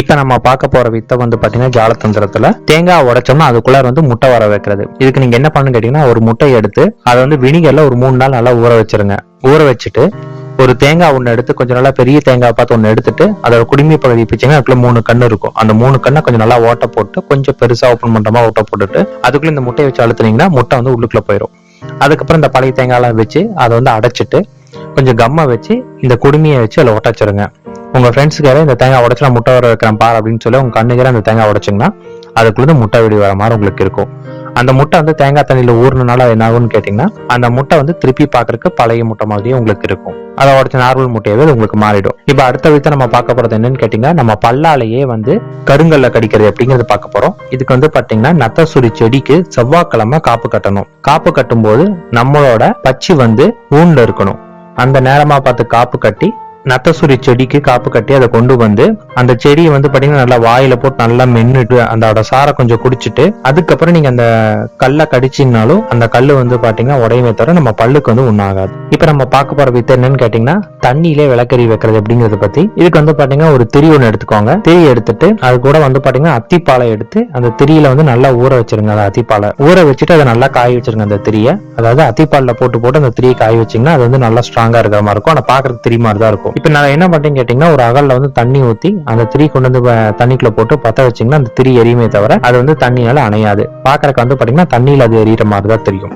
இப்ப நம்ம பார்க்க போற வித்தை வந்து பாத்தீங்கன்னா ஜாலத்தந்திரத்துல தேங்காய் உடைச்சோம்னா அதுக்குள்ள வந்து முட்டை வர வைக்கிறது. இதுக்கு நீங்க என்ன பண்ணுன்னு கேட்டீங்கன்னா ஒரு முட்டையை எடுத்து அதை வந்து வினிகர்ல ஒரு மூணு நாள் நல்லா ஊற வச்சிருங்க. ஊற வச்சுட்டு ஒரு தேங்காய் ஒன்று எடுத்து கொஞ்சம் நல்லா பெரிய தேங்காய் பார்த்து ஒன்று எடுத்துட்டு அதோட குடிமை பகுதி பிச்சிங்கன்னா அதுக்குள்ள மூணு கண்ணு இருக்கும். அந்த மூணு கண்ணை கொஞ்சம் நல்லா ஓட்ட போட்டு கொஞ்சம் பெருசா ஓப்பன் பண்ணுறமா ஓட்ட போட்டுட்டு அதுக்குள்ள இந்த முட்டையை வச்சு அழுத்துனீங்கன்னா முட்டை வந்து உள்ளுக்குள்ள போயிடும் அதுக்கப்புறம் இந்த பழைய தேங்காய்லாம் வச்சு அதை வந்து அடைச்சிட்டு கொஞ்சம் கம்மை வச்சு இந்த குடுமையை வச்சு அதில் ஒட்டச்சிருங்க உங்க ஃப்ரெண்ட்ஸுக்கார இந்த தேங்காய் உடச்சு முட்டை வர வைக்கிறேன் பார் அப்படின்னு சொல்லி உங்க கண்ணுக்கார அந்த தேங்காய் உடைச்சிங்கன்னா அதுக்குள்ள முட்டை வெடி வர மாதிரி உங்களுக்கு இருக்கும். அந்த முட்டை வந்து தேங்காய் தண்ணியில ஊறினால என்ன ஆகும்னு கேட்டீங்கன்னா அந்த முட்டை வந்து திருப்பி பார்க்கறதுக்கு பழைய முட்டை மாதிரியே உங்களுக்கு இருக்கும். அதை உடச்ச நார்மல் முட்டையவே உங்களுக்கு மாறிடும். இப்போ அடுத்த விதத்தை நம்ம பார்க்க போறது என்னன்னு கேட்டீங்கன்னா நம்ம பல்லாலேயே வந்து கருங்கல்ல கடிக்கிறது அப்படிங்கிறது பார்க்க போறோம். இதுக்கு வந்து பாத்தீங்கன்னா நத்தசுரி செடிக்கு செவ்வாய்க்கிழமை காப்பு கட்டணும். காப்பு கட்டும்போது நம்மளோட பச்சி வந்து ஊன்ல இருக்கணும். அந்த நேரமா பார்த்து காப்பு கட்டி நத்தசுரி செடிக்கு காப்பு கட்டி அதை கொண்டு வந்து அந்த செடியை வந்து பார்த்தீங்கன்னா நல்லா வாயில போட்டு நல்லா மென்னுட்டு அதோட சாரை கொஞ்சம் குடிச்சிட்டு அதுக்கப்புறம் நீங்க அந்த கல்லை கடிச்சீங்கனாலும் அந்த கல் வந்து பார்த்தீங்கன்னா உடையுமே தவிர நம்ம பல்லுக்கு வந்து உண்ணாகாது இப்போ நம்ம பார்க்க போற வித்து என்னன்னு கேட்டீங்கன்னா தண்ணியிலே விளக்கறி வைக்கிறது அப்படிங்கறத பத்தி. இதுக்கு வந்து பாத்தீங்கன்னா ஒரு திரி ஒன்று எடுத்துக்கோங்க. திரி எடுத்துட்டு அது கூட வந்து பாத்தீங்கன்னா அத்திப்பாலை எடுத்து அந்த திரியில வந்து நல்லா ஊற வச்சிருங்க அந்த அத்திப்பாலை. ஊற வச்சுட்டு அதை நல்லா காய வச்சிருங்க அந்த திரியை. அதாவது அத்திப்பாலில் போட்டு போட்டு அந்த திரியை காய வச்சிங்கன்னா அது வந்து நல்லா ஸ்ட்ராங்கா இருக்கிற மாதிரி இருக்கும். ஆனால் பாக்குறதுக்கு திரி மாதிரி தான் இருக்கும். இப்போ நான் என்ன பண்றேன்னு கேட்டீங்கன்னா ஒரு அகல்ல வந்து தண்ணி ஊத்தி அந்த திரி கொண்டு வந்து தண்ணிக்குள்ள போட்டு பத்த வச்சீங்கன்னா அந்த திரி எரியுமே தவிர அது வந்து தண்ணியால அணையாது. பாக்குறதுக்கு வந்து பாத்தீங்கன்னா தண்ணியில அது எரியிற மாதிரி தான் தெரியும்